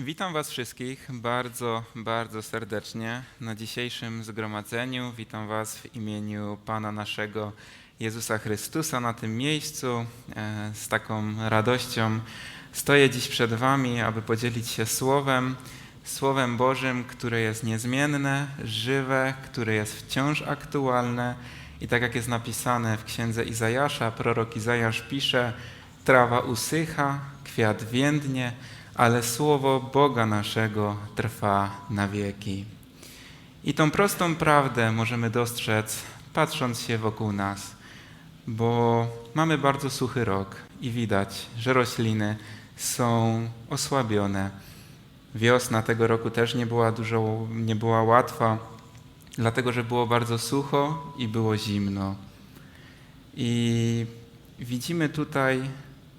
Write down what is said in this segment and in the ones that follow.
Witam Was wszystkich bardzo, bardzo serdecznie na dzisiejszym zgromadzeniu. Witam Was w imieniu Pana naszego Jezusa Chrystusa na tym miejscu. E, Z taką radością stoję dziś przed Wami, aby podzielić się Słowem, Słowem Bożym, które jest niezmienne, żywe, które jest wciąż aktualne. I tak jak jest napisane w księdze Izajasza, prorok Izajasz pisze: Trawa usycha, kwiat więdnie, ale słowo Boga naszego trwa na wieki. I tą prostą prawdę możemy dostrzec, patrząc się wokół nas, bo mamy bardzo suchy rok i widać, że rośliny są osłabione. Wiosna tego roku też nie była dużo, nie była łatwa, dlatego że było bardzo sucho i było zimno. I widzimy tutaj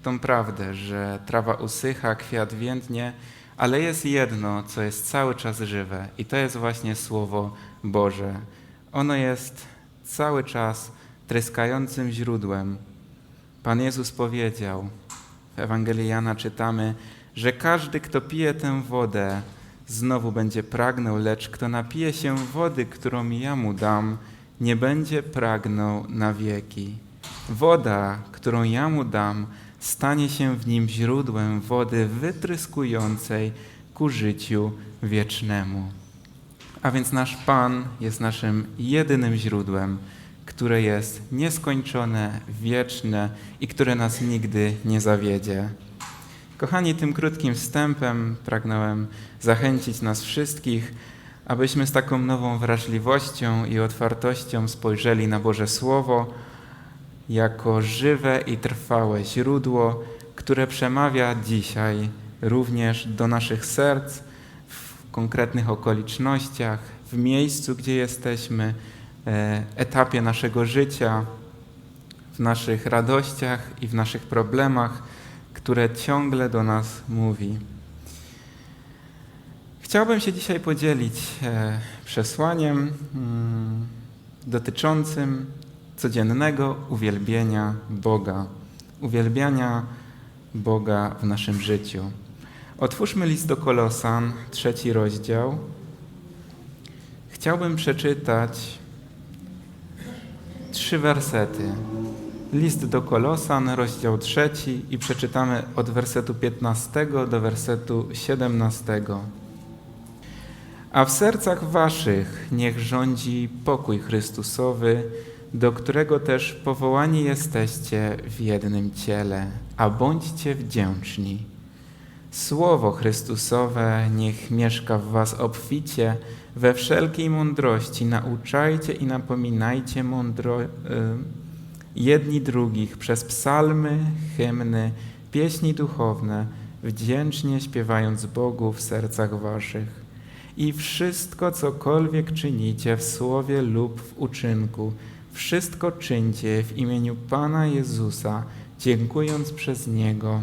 tą prawdę, że trawa usycha, kwiat więdnie, ale jest jedno, co jest cały czas żywe i to jest właśnie Słowo Boże. Ono jest cały czas tryskającym źródłem. Pan Jezus powiedział, w Ewangelii Jana czytamy, że każdy, kto pije tę wodę, znowu będzie pragnął, lecz kto napije się wody, którą ja mu dam, nie będzie pragnął na wieki. Woda, którą ja mu dam, stanie się w nim źródłem wody wytryskującej ku życiu wiecznemu. A więc nasz Pan jest naszym jedynym źródłem, które jest nieskończone, wieczne i które nas nigdy nie zawiedzie. Kochani, tym krótkim wstępem pragnąłem zachęcić nas wszystkich, abyśmy z taką nową wrażliwością i otwartością spojrzeli na Boże Słowo jako żywe i trwałe źródło, które przemawia dzisiaj również do naszych serc w konkretnych okolicznościach, w miejscu, gdzie jesteśmy, e, etapie naszego życia, w naszych radościach i w naszych problemach, które ciągle do nas mówi. Chciałbym się dzisiaj podzielić e, przesłaniem mm, dotyczącym codziennego uwielbienia Boga, uwielbiania Boga w naszym życiu. Otwórzmy list do Kolosan, trzeci rozdział. Chciałbym przeczytać trzy wersety. List do Kolosan, rozdział trzeci i przeczytamy od wersetu 15 do wersetu 17. A w sercach waszych niech rządzi pokój Chrystusowy, do którego też powołani jesteście w jednym ciele, a bądźcie wdzięczni. Słowo Chrystusowe niech mieszka w was obficie, we wszelkiej mądrości nauczajcie i napominajcie mądro, y, jedni drugich przez psalmy, hymny, pieśni duchowne, wdzięcznie śpiewając Bogu w sercach waszych. I wszystko, cokolwiek czynicie w słowie lub w uczynku, wszystko czyńcie w imieniu Pana Jezusa, dziękując przez Niego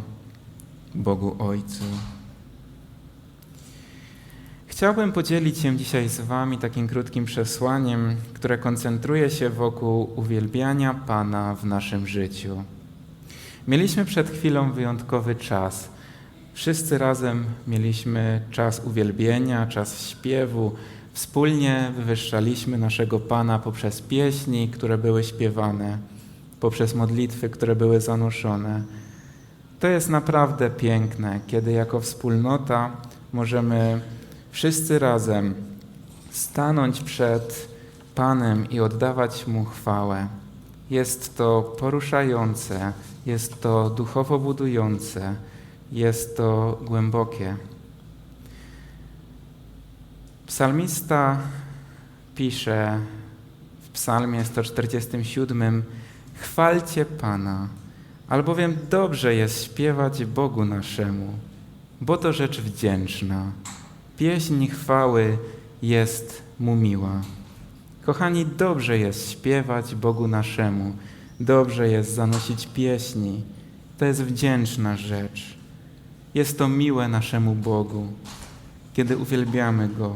Bogu Ojcu. Chciałbym podzielić się dzisiaj z Wami takim krótkim przesłaniem, które koncentruje się wokół uwielbiania Pana w naszym życiu. Mieliśmy przed chwilą wyjątkowy czas. Wszyscy razem mieliśmy czas uwielbienia, czas śpiewu, Wspólnie wywyższaliśmy naszego Pana poprzez pieśni, które były śpiewane, poprzez modlitwy, które były zanuszone. To jest naprawdę piękne, kiedy jako wspólnota możemy wszyscy razem stanąć przed Panem i oddawać Mu chwałę. Jest to poruszające, jest to duchowo budujące, jest to głębokie. Psalmista pisze w Psalmie 147: Chwalcie Pana, albowiem dobrze jest śpiewać Bogu naszemu, bo to rzecz wdzięczna. Pieśń chwały jest mu miła. Kochani, dobrze jest śpiewać Bogu naszemu, dobrze jest zanosić pieśni. To jest wdzięczna rzecz. Jest to miłe naszemu Bogu, kiedy uwielbiamy Go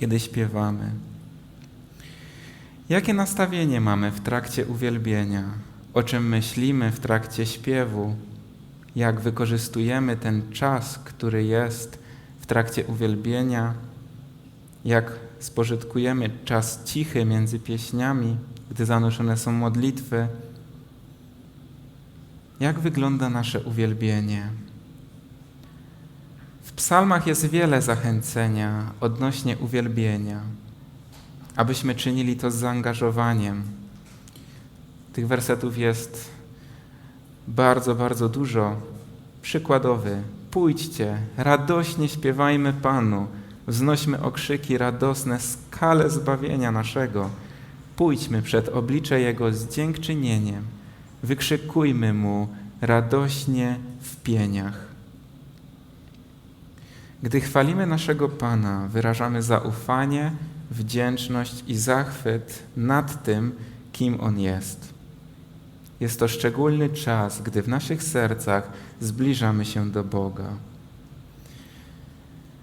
kiedy śpiewamy. Jakie nastawienie mamy w trakcie uwielbienia? O czym myślimy w trakcie śpiewu? jak wykorzystujemy ten czas, który jest w trakcie uwielbienia, jak spożytkujemy czas cichy między pieśniami, gdy zanurzone są modlitwy. Jak wygląda nasze uwielbienie? Psalmach jest wiele zachęcenia odnośnie uwielbienia, abyśmy czynili to z zaangażowaniem. Tych wersetów jest bardzo, bardzo dużo. Przykładowy. Pójdźcie, radośnie śpiewajmy Panu, wznośmy okrzyki radosne, skale zbawienia naszego. Pójdźmy przed oblicze Jego z dziękczynieniem, wykrzykujmy Mu radośnie w pieniach. Gdy chwalimy naszego Pana, wyrażamy zaufanie, wdzięczność i zachwyt nad tym, kim On jest. Jest to szczególny czas, gdy w naszych sercach zbliżamy się do Boga.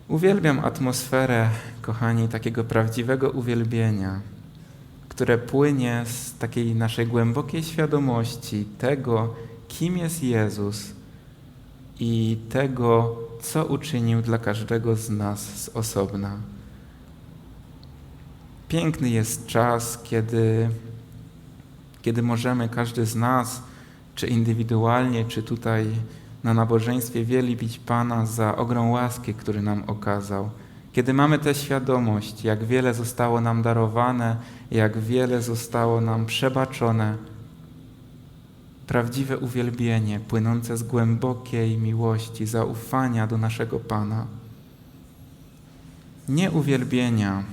Uwielbiam atmosferę, kochani, takiego prawdziwego uwielbienia, które płynie z takiej naszej głębokiej świadomości tego, kim jest Jezus i tego, co uczynił dla każdego z nas z osobna. Piękny jest czas, kiedy, kiedy możemy każdy z nas, czy indywidualnie, czy tutaj na nabożeństwie, wielbić Pana za ogrom łaski, który nam okazał. Kiedy mamy tę świadomość, jak wiele zostało nam darowane, jak wiele zostało nam przebaczone, prawdziwe uwielbienie płynące z głębokiej miłości, zaufania do naszego Pana. Nie uwielbienia,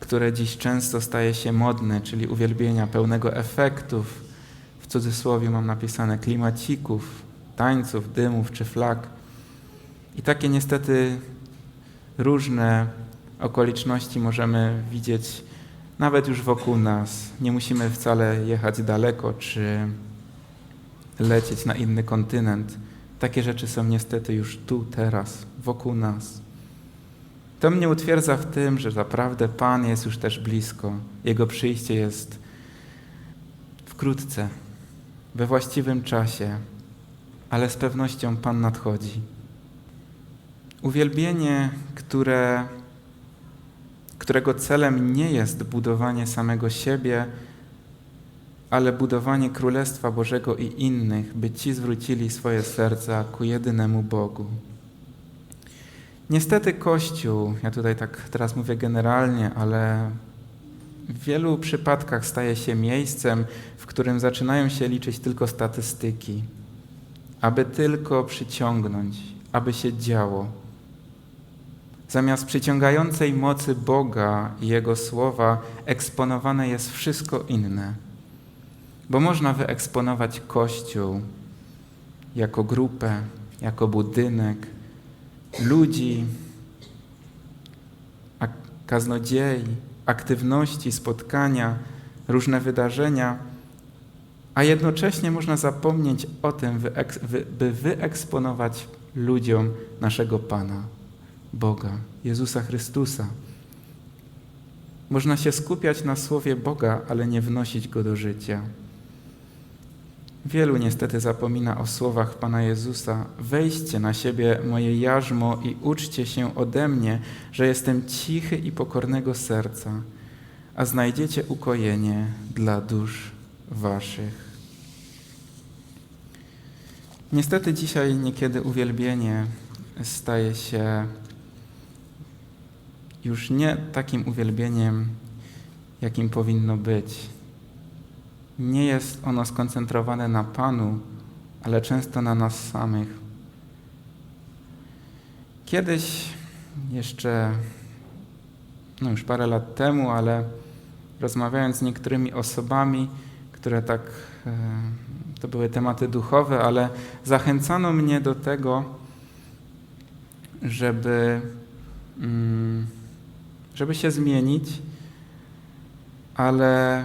które dziś często staje się modne, czyli uwielbienia pełnego efektów, w cudzysłowie mam napisane klimacików, tańców, dymów czy flag. I takie niestety różne okoliczności możemy widzieć nawet już wokół nas. Nie musimy wcale jechać daleko czy lecieć na inny kontynent. Takie rzeczy są niestety już tu, teraz, wokół nas. To mnie utwierdza w tym, że naprawdę Pan jest już też blisko. Jego przyjście jest wkrótce, we właściwym czasie, ale z pewnością Pan nadchodzi. Uwielbienie, które, którego celem nie jest budowanie samego siebie, ale budowanie Królestwa Bożego i innych, by ci zwrócili swoje serca ku jedynemu Bogu. Niestety Kościół, ja tutaj tak teraz mówię generalnie, ale w wielu przypadkach staje się miejscem, w którym zaczynają się liczyć tylko statystyki, aby tylko przyciągnąć, aby się działo. Zamiast przyciągającej mocy Boga i Jego słowa eksponowane jest wszystko inne. Bo można wyeksponować Kościół jako grupę, jako budynek, ludzi, kaznodziei, aktywności, spotkania, różne wydarzenia, a jednocześnie można zapomnieć o tym, by wyeksponować ludziom naszego Pana, Boga, Jezusa Chrystusa. Można się skupiać na słowie Boga, ale nie wnosić go do życia. Wielu niestety zapomina o słowach Pana Jezusa: Wejdźcie na siebie moje jarzmo i uczcie się ode mnie, że jestem cichy i pokornego serca, a znajdziecie ukojenie dla dusz waszych. Niestety dzisiaj niekiedy uwielbienie staje się już nie takim uwielbieniem, jakim powinno być nie jest ono skoncentrowane na Panu, ale często na nas samych. Kiedyś, jeszcze no już parę lat temu, ale rozmawiając z niektórymi osobami, które tak, e, to były tematy duchowe, ale zachęcano mnie do tego, żeby, mm, żeby się zmienić, ale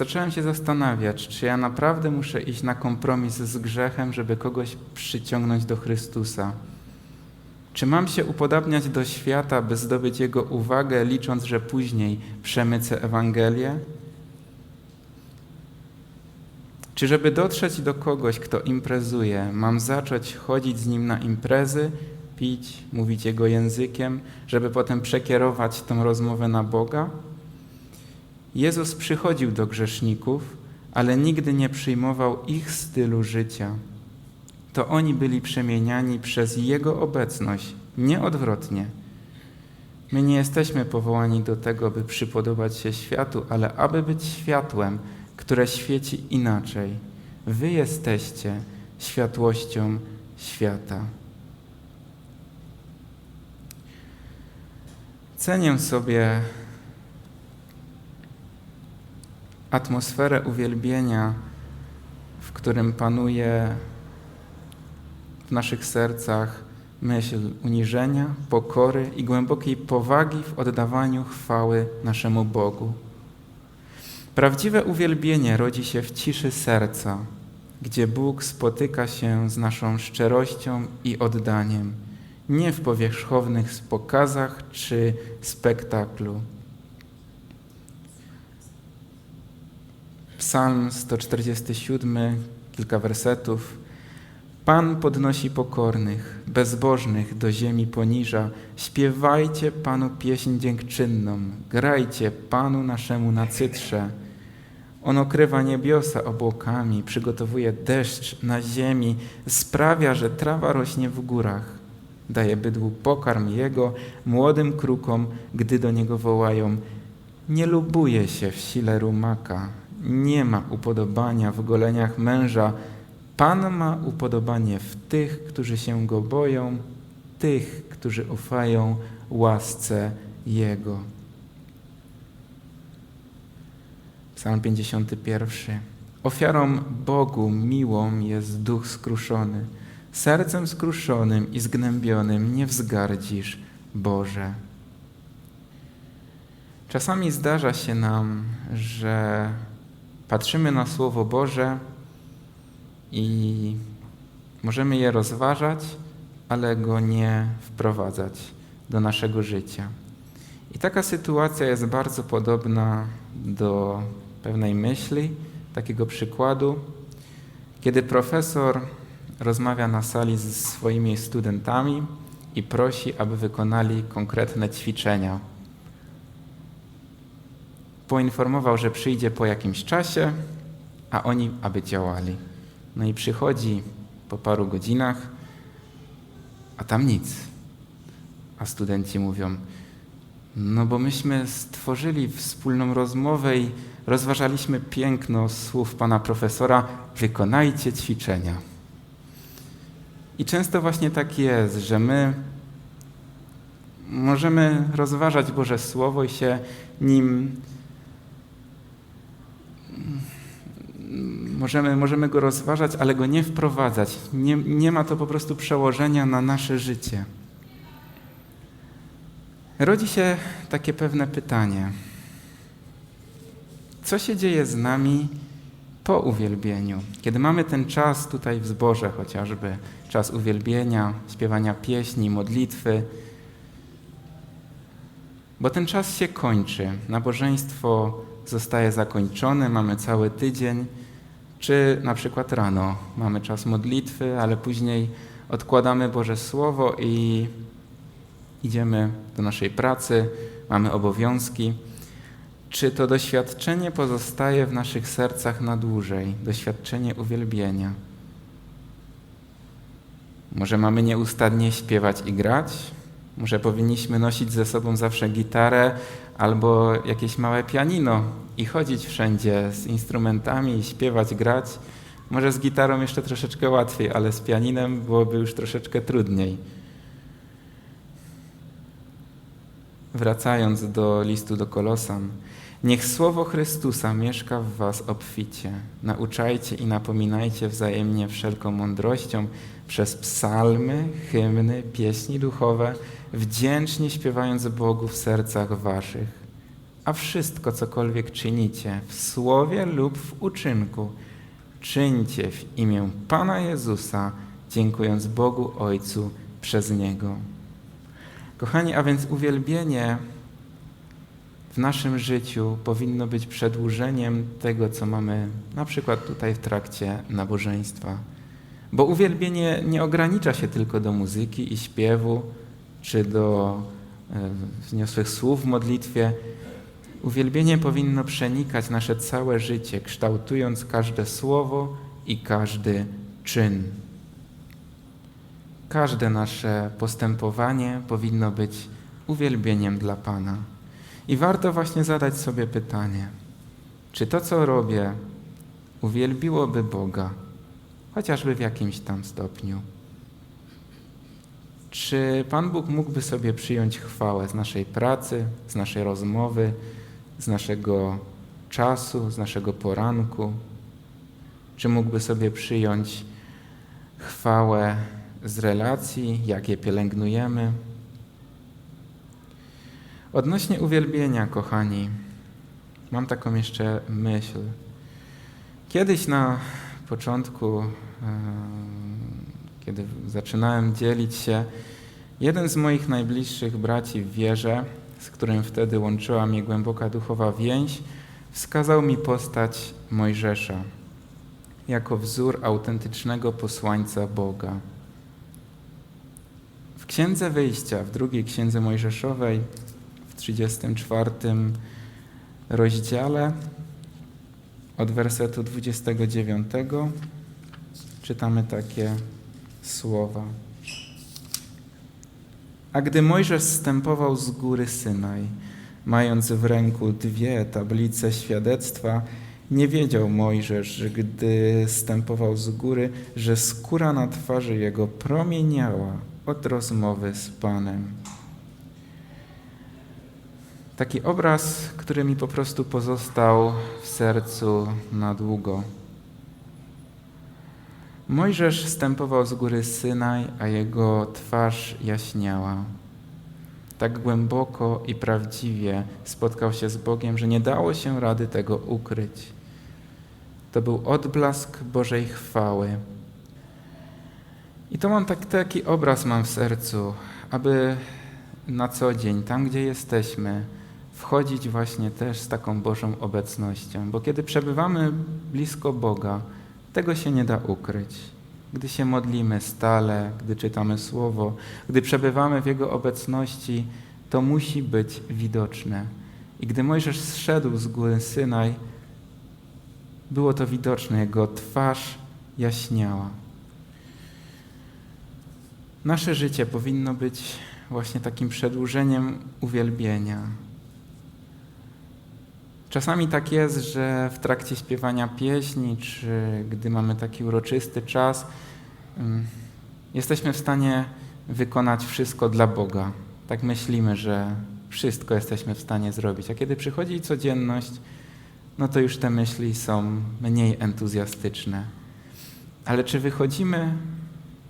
zacząłem się zastanawiać, czy ja naprawdę muszę iść na kompromis z grzechem, żeby kogoś przyciągnąć do Chrystusa. Czy mam się upodabniać do świata, by zdobyć Jego uwagę, licząc, że później przemycę Ewangelię? Czy żeby dotrzeć do kogoś, kto imprezuje, mam zacząć chodzić z nim na imprezy, pić, mówić jego językiem, żeby potem przekierować tą rozmowę na Boga? Jezus przychodził do grzeszników, ale nigdy nie przyjmował ich stylu życia. To oni byli przemieniani przez Jego obecność, nie odwrotnie. My nie jesteśmy powołani do tego, by przypodobać się światu, ale aby być światłem, które świeci inaczej. Wy jesteście światłością świata. Cenię sobie atmosferę uwielbienia, w którym panuje w naszych sercach myśl uniżenia, pokory i głębokiej powagi w oddawaniu chwały naszemu Bogu. Prawdziwe uwielbienie rodzi się w ciszy serca, gdzie Bóg spotyka się z naszą szczerością i oddaniem, nie w powierzchownych pokazach czy spektaklu. Psalm 147, kilka wersetów. Pan podnosi pokornych, bezbożnych do ziemi poniża. Śpiewajcie Panu pieśń dziękczynną, grajcie Panu naszemu na cytrze. On okrywa niebiosa obłokami, przygotowuje deszcz na ziemi, sprawia, że trawa rośnie w górach. Daje bydłu pokarm jego, młodym krukom, gdy do niego wołają. Nie lubuje się w sile rumaka, nie ma upodobania w goleniach męża. Pan ma upodobanie w tych, którzy się go boją, tych, którzy ufają łasce Jego. Psalm 51. Ofiarą Bogu miłą jest duch skruszony. Sercem skruszonym i zgnębionym nie wzgardzisz, Boże. Czasami zdarza się nam, że patrzymy na Słowo Boże i możemy je rozważać, ale go nie wprowadzać do naszego życia. I taka sytuacja jest bardzo podobna do pewnej myśli, takiego przykładu, kiedy profesor rozmawia na sali ze swoimi studentami i prosi, aby wykonali konkretne ćwiczenia poinformował, że przyjdzie po jakimś czasie, a oni aby działali. No i przychodzi po paru godzinach, a tam nic. A studenci mówią, no bo myśmy stworzyli wspólną rozmowę i rozważaliśmy piękno słów pana profesora, wykonajcie ćwiczenia. I często właśnie tak jest, że my możemy rozważać Boże Słowo i się nim możemy, możemy go rozważać, ale go nie wprowadzać. Nie, nie ma to po prostu przełożenia na nasze życie. Rodzi się takie pewne pytanie. Co się dzieje z nami po uwielbieniu? Kiedy mamy ten czas tutaj w zborze chociażby, czas uwielbienia, śpiewania pieśni, modlitwy, bo ten czas się kończy. Nabożeństwo zostaje zakończone, mamy cały tydzień, czy na przykład rano mamy czas modlitwy, ale później odkładamy Boże Słowo i idziemy do naszej pracy, mamy obowiązki. Czy to doświadczenie pozostaje w naszych sercach na dłużej, doświadczenie uwielbienia? Może mamy nieustannie śpiewać i grać? Może powinniśmy nosić ze sobą zawsze gitarę albo jakieś małe pianino i chodzić wszędzie z instrumentami, śpiewać, grać. Może z gitarą jeszcze troszeczkę łatwiej, ale z pianinem byłoby już troszeczkę trudniej. Wracając do listu do Kolosan, niech słowo Chrystusa mieszka w was obficie. Nauczajcie i napominajcie wzajemnie wszelką mądrością przez psalmy, hymny, pieśni duchowe, wdzięcznie śpiewając Bogu w sercach waszych. A wszystko, cokolwiek czynicie, w słowie lub w uczynku, czyńcie w imię Pana Jezusa, dziękując Bogu Ojcu przez Niego. Kochani, a więc uwielbienie w naszym życiu powinno być przedłużeniem tego, co mamy na przykład tutaj w trakcie nabożeństwa. Bo uwielbienie nie ogranicza się tylko do muzyki i śpiewu, czy do e, wniosłych słów w modlitwie. Uwielbienie powinno przenikać nasze całe życie, kształtując każde słowo i każdy czyn. Każde nasze postępowanie powinno być uwielbieniem dla Pana. I warto właśnie zadać sobie pytanie, czy to, co robię, uwielbiłoby Boga, chociażby w jakimś tam stopniu. Czy Pan Bóg mógłby sobie przyjąć chwałę z naszej pracy, z naszej rozmowy, z naszego czasu, z naszego poranku? Czy mógłby sobie przyjąć chwałę z relacji, jakie pielęgnujemy? Odnośnie uwielbienia, kochani, mam taką jeszcze myśl. Kiedyś na początku, kiedy zaczynałem dzielić się, jeden z moich najbliższych braci w wierze, z którym wtedy łączyła mnie głęboka duchowa więź, wskazał mi postać Mojżesza jako wzór autentycznego posłańca Boga. W Księdze Wyjścia, w drugiej Księdze Mojżeszowej, 34 rozdziale od wersetu 29 czytamy takie słowa. A gdy Mojżesz zstępował z góry Synaj, mając w ręku dwie tablice świadectwa, nie wiedział Mojżesz, że gdy stępował z góry, że skóra na twarzy jego promieniała od rozmowy z Panem. Taki obraz, który mi po prostu pozostał w sercu na długo. Mojżesz stępował z góry Synaj, a jego twarz jaśniała. Tak głęboko i prawdziwie spotkał się z Bogiem, że nie dało się rady tego ukryć. To był odblask Bożej chwały. I to mam tak, taki obraz mam w sercu, aby na co dzień, tam gdzie jesteśmy, wchodzić właśnie też z taką Bożą obecnością, bo kiedy przebywamy blisko Boga, tego się nie da ukryć. Gdy się modlimy stale, gdy czytamy Słowo, gdy przebywamy w Jego obecności, to musi być widoczne. I gdy Mojżesz zszedł z góry Synaj, było to widoczne, jego twarz jaśniała. Nasze życie powinno być właśnie takim przedłużeniem uwielbienia, Czasami tak jest, że w trakcie śpiewania pieśni, czy gdy mamy taki uroczysty czas, mm, jesteśmy w stanie wykonać wszystko dla Boga. Tak myślimy, że wszystko jesteśmy w stanie zrobić. A kiedy przychodzi codzienność, no to już te myśli są mniej entuzjastyczne. Ale czy wychodzimy,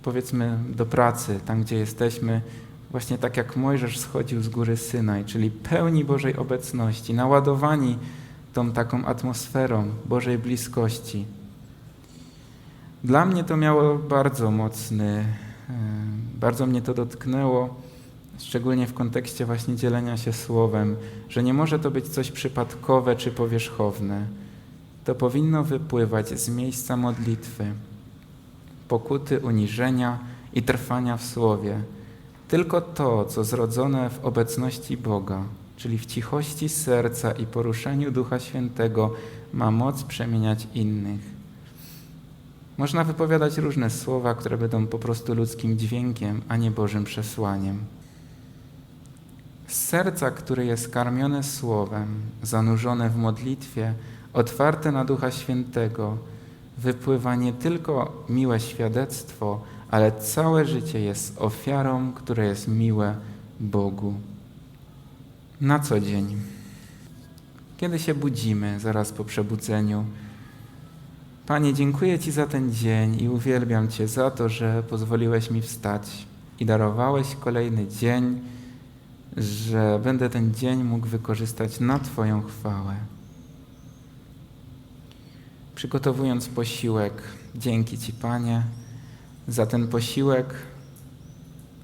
powiedzmy, do pracy, tam gdzie jesteśmy, właśnie tak jak Mojżesz schodził z góry Synaj, czyli pełni Bożej obecności, naładowani tą taką atmosferą Bożej bliskości. Dla mnie to miało bardzo mocny, e, bardzo mnie to dotknęło, szczególnie w kontekście właśnie dzielenia się słowem, że nie może to być coś przypadkowe czy powierzchowne. To powinno wypływać z miejsca modlitwy, pokuty, uniżenia i trwania w słowie tylko to, co zrodzone w obecności Boga, czyli w cichości serca i poruszeniu Ducha Świętego, ma moc przemieniać innych. Można wypowiadać różne słowa, które będą po prostu ludzkim dźwiękiem, a nie Bożym przesłaniem. Z serca, które jest karmione słowem, zanurzone w modlitwie, otwarte na Ducha Świętego, wypływa nie tylko miłe świadectwo, ale całe życie jest ofiarą, która jest miłe Bogu. Na co dzień, kiedy się budzimy zaraz po przebudzeniu, Panie, dziękuję Ci za ten dzień i uwielbiam Cię za to, że pozwoliłeś mi wstać i darowałeś kolejny dzień, że będę ten dzień mógł wykorzystać na Twoją chwałę. Przygotowując posiłek, dzięki Ci, Panie za ten posiłek.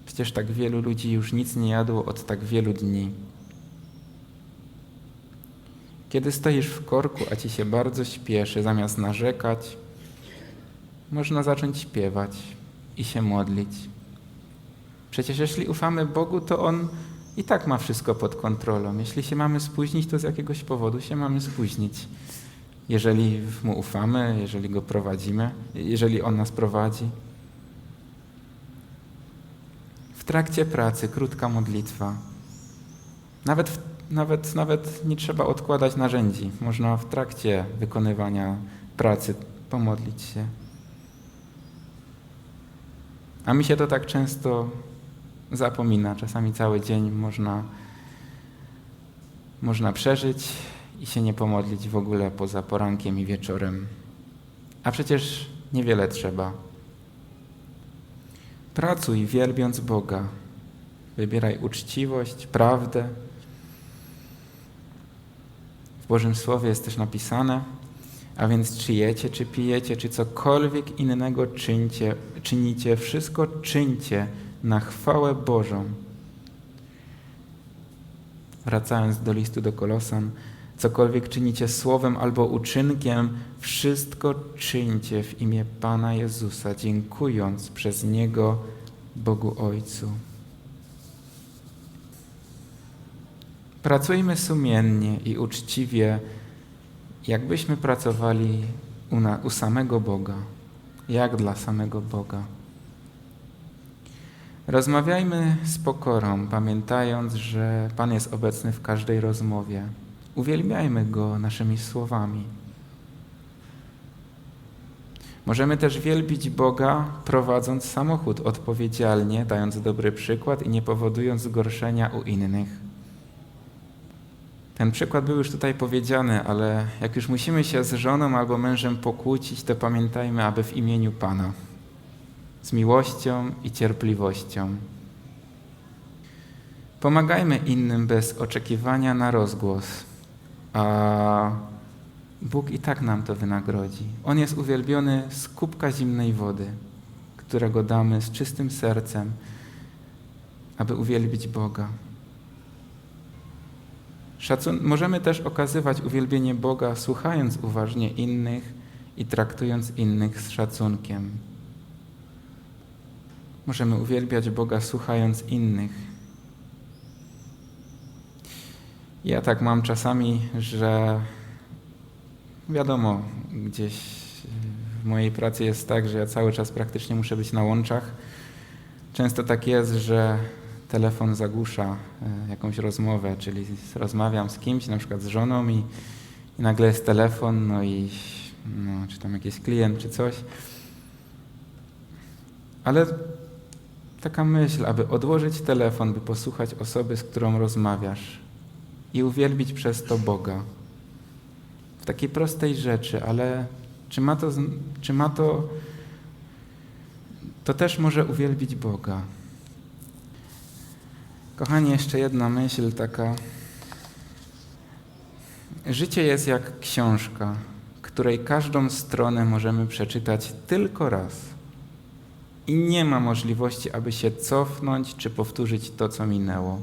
Przecież tak wielu ludzi już nic nie jadło od tak wielu dni. Kiedy stoisz w korku, a ci się bardzo śpieszy, zamiast narzekać, można zacząć śpiewać i się modlić. Przecież jeśli ufamy Bogu, to On i tak ma wszystko pod kontrolą. Jeśli się mamy spóźnić, to z jakiegoś powodu się mamy spóźnić. Jeżeli Mu ufamy, jeżeli Go prowadzimy, jeżeli On nas prowadzi. W trakcie pracy krótka modlitwa. Nawet, nawet, nawet nie trzeba odkładać narzędzi. Można w trakcie wykonywania pracy pomodlić się. A mi się to tak często zapomina. Czasami cały dzień można, można przeżyć i się nie pomodlić w ogóle poza porankiem i wieczorem. A przecież niewiele trzeba. Pracuj wielbiąc Boga. Wybieraj uczciwość, prawdę. W Bożym Słowie jest też napisane, a więc czy jecie, czy pijecie, czy cokolwiek innego czyńcie, czynicie, wszystko czyńcie na chwałę Bożą. Wracając do listu do Kolosan, cokolwiek czynicie słowem albo uczynkiem, wszystko czyńcie w imię Pana Jezusa, dziękując przez Niego Bogu Ojcu. Pracujmy sumiennie i uczciwie, jakbyśmy pracowali u, na, u samego Boga, jak dla samego Boga. Rozmawiajmy z pokorą, pamiętając, że Pan jest obecny w każdej rozmowie. Uwielbiajmy Go naszymi słowami. Możemy też wielbić Boga, prowadząc samochód odpowiedzialnie, dając dobry przykład i nie powodując zgorszenia u innych. Ten przykład był już tutaj powiedziany, ale jak już musimy się z żoną albo mężem pokłócić, to pamiętajmy, aby w imieniu Pana z miłością i cierpliwością. Pomagajmy innym bez oczekiwania na rozgłos, a Bóg i tak nam to wynagrodzi. On jest uwielbiony z kubka zimnej wody, którego damy z czystym sercem, aby uwielbić Boga. Szacun możemy też okazywać uwielbienie Boga, słuchając uważnie innych i traktując innych z szacunkiem. Możemy uwielbiać Boga słuchając innych. Ja tak mam czasami, że wiadomo, gdzieś w mojej pracy jest tak, że ja cały czas praktycznie muszę być na łączach. Często tak jest, że telefon zagłusza e, jakąś rozmowę, czyli rozmawiam z kimś, na przykład z żoną i, i nagle jest telefon, no i no, czy tam jakiś klient, czy coś. Ale taka myśl, aby odłożyć telefon, by posłuchać osoby, z którą rozmawiasz i uwielbić przez to Boga. W takiej prostej rzeczy, ale czy ma to, czy ma to, to też może uwielbić Boga. Kochani, jeszcze jedna myśl taka. Życie jest jak książka, której każdą stronę możemy przeczytać tylko raz i nie ma możliwości, aby się cofnąć czy powtórzyć to, co minęło.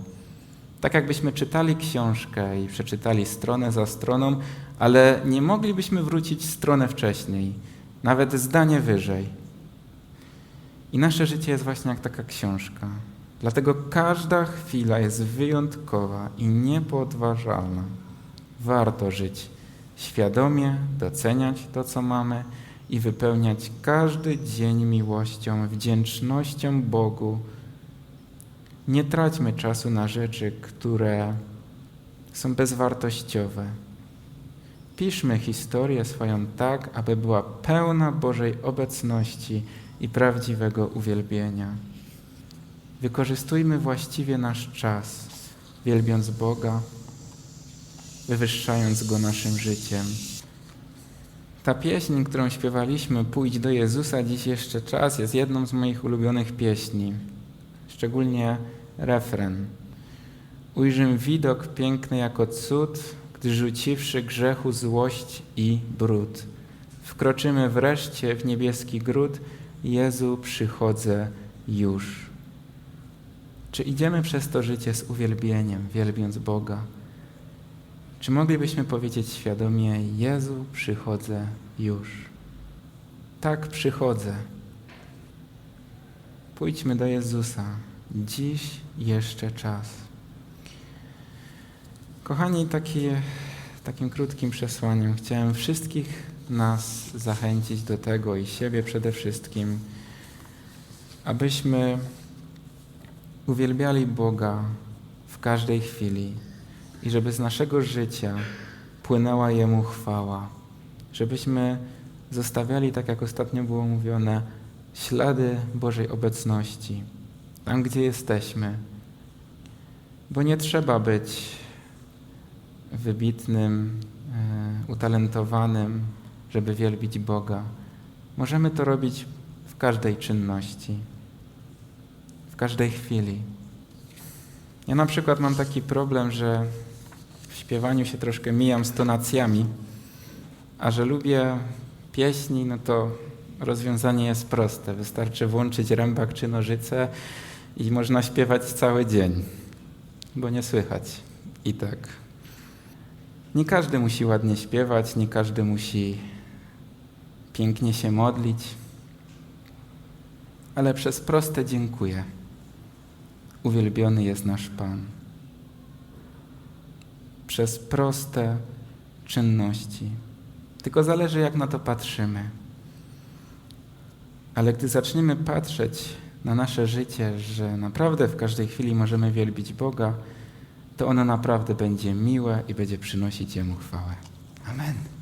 Tak jakbyśmy czytali książkę i przeczytali stronę za stroną, ale nie moglibyśmy wrócić stronę wcześniej, nawet zdanie wyżej. I nasze życie jest właśnie jak taka książka. Dlatego każda chwila jest wyjątkowa i niepodważalna. Warto żyć świadomie, doceniać to, co mamy i wypełniać każdy dzień miłością, wdzięcznością Bogu. Nie traćmy czasu na rzeczy, które są bezwartościowe. Piszmy historię swoją tak, aby była pełna Bożej obecności i prawdziwego uwielbienia. Wykorzystujmy właściwie nasz czas, wielbiąc Boga, wywyższając Go naszym życiem. Ta pieśń, którą śpiewaliśmy, Pójdź do Jezusa, dziś jeszcze czas, jest jedną z moich ulubionych pieśni. Szczególnie refren. Ujrzym widok piękny jako cud, gdy rzuciwszy grzechu złość i brud. Wkroczymy wreszcie w niebieski gród, Jezu, przychodzę już. Czy idziemy przez to życie z uwielbieniem, wielbiąc Boga? Czy moglibyśmy powiedzieć świadomie: Jezu, przychodzę już? Tak, przychodzę. Pójdźmy do Jezusa. Dziś jeszcze czas. Kochani, takie, takim krótkim przesłaniem chciałem wszystkich nas zachęcić do tego i siebie przede wszystkim, abyśmy uwielbiali Boga w każdej chwili i żeby z naszego życia płynęła Jemu chwała. Żebyśmy zostawiali, tak jak ostatnio było mówione, ślady Bożej obecności tam, gdzie jesteśmy. Bo nie trzeba być wybitnym, e, utalentowanym, żeby wielbić Boga. Możemy to robić w każdej czynności, w każdej chwili. Ja na przykład mam taki problem, że w śpiewaniu się troszkę mijam z tonacjami, a że lubię pieśni, no to rozwiązanie jest proste. Wystarczy włączyć rębak czy nożyce i można śpiewać cały dzień, bo nie słychać. I tak. Nie każdy musi ładnie śpiewać, nie każdy musi pięknie się modlić, ale przez proste dziękuję. Uwielbiony jest nasz Pan. Przez proste czynności. Tylko zależy, jak na to patrzymy. Ale gdy zaczniemy patrzeć na nasze życie, że naprawdę w każdej chwili możemy wielbić Boga, to ono naprawdę będzie miłe i będzie przynosić Jemu chwałę. Amen.